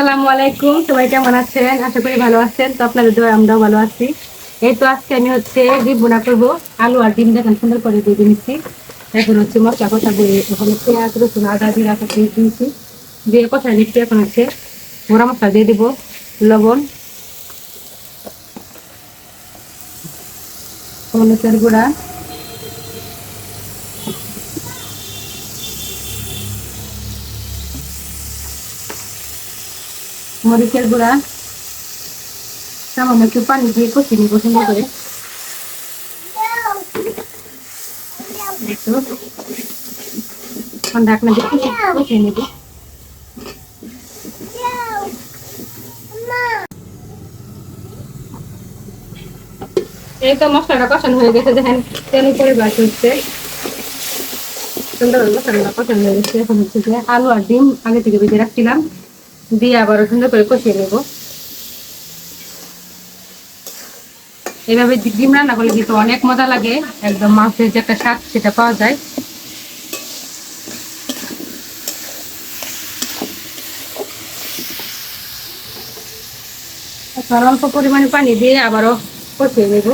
আসসালামু আলাইকুম। সবাই কেমন আছেন? আশা করি ভালো আছেন। তো আপনাদের দোয়া আমরাও ভালো আছি। এই তো আজকে আমি হচ্ছে ডিম বোনা করব। আলু আর ডিম দেখেন, সুন্দর করে দিয়ে দিয়েছি। এখন হচ্ছে মশলা কষা দিয়ে পেঁয়াজ, রসুন, আদা, জিরা দিয়ে দিয়েছি। দিয়ে কষা নিচ্ছি এখন হচ্ছে গোড়া মশলা দিয়ে দিব, লবণ, হলুদের গুঁড়া মরিচের গুঁড়া। সামান্য একটু পানি দিয়ে কষিয়ে নিব সুন্দর করে। ঢাকনা দিয়ে নেব। এই তো মশলাটা কষানো হয়ে গেছে, দেখেন তেল উপরে বাস হচ্ছে। সুন্দর মশলাটা কষানো হয়ে গেছে। এখন হচ্ছে যে আলু আর ডিম আগে থেকে ভেজে রাখছিলাম। দিয়ে আবারও সুন্দর করে কষিয়ে নেব। এইভাবে ডিম রান্না করলে কিন্তু অনেক মজা লাগে। একদম মাছের যে একটা স্বাদ সেটা পাওয়া যায়। অল্প পরিমাণে পানি দিয়ে আবারও কষিয়ে নেব।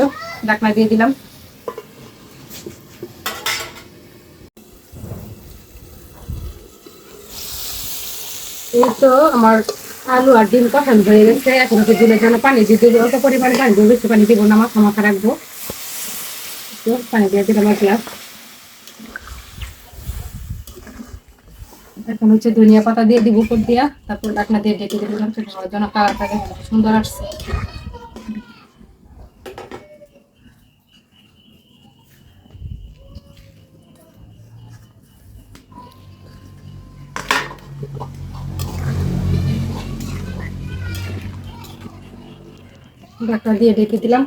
একটু ঢাকনা দিয়ে দিলাম। এই তো আমার আলু আর ডিম কষানো হয়ে গেছে। এখন হচ্ছে ডিমের জন্য পানি দিয়ে দেবো। অল্প পরিমাণে পানি দেবো বেশি পানি দেবো না, মাখা মাখা রাখব। পানি দিয়ে দিলাম এক গ্লাস। এখন হচ্ছে ধনিয়া পাতা দিয়ে দিব উপর দিয়া। তারপর ডাকনা দিয়ে ডেকে দিলাম। সেটা জন্য কালারটাকে সুন্দর আসছে। ডাকনা দিয়ে ডেকে দিলাম।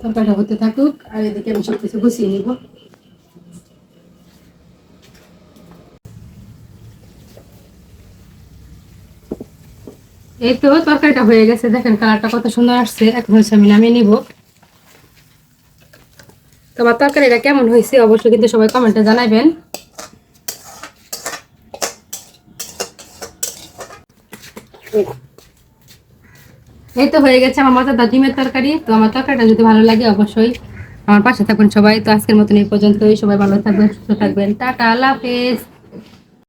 তরকারিটা হতে থাকুক, আর এদিকে আমি সব কিছু গুছিয়ে নিব। এই তো তরকারিটা হয়ে গেছে, দেখেন কালারটা কত সুন্দর আসছে। এখন হচ্ছে আমি নামিয়ে নিব। তোমার তরকারিটা কেমন হয়েছে অবশ্যই কিন্তু সবাই কমেন্টে জানাবেন এই তো হয়ে গেছে আমার মাথা ডিমের তরকারি। তো আমার তরকারিটা যদি ভালো লাগে অবশ্যই আমার পাশে থাকবেন সবাই। তো আজকের মতন এই পর্যন্তই। সবাই ভালো থাকবেন, সুস্থ থাকবেন। টাটা, আল্লাহ হাফেজ।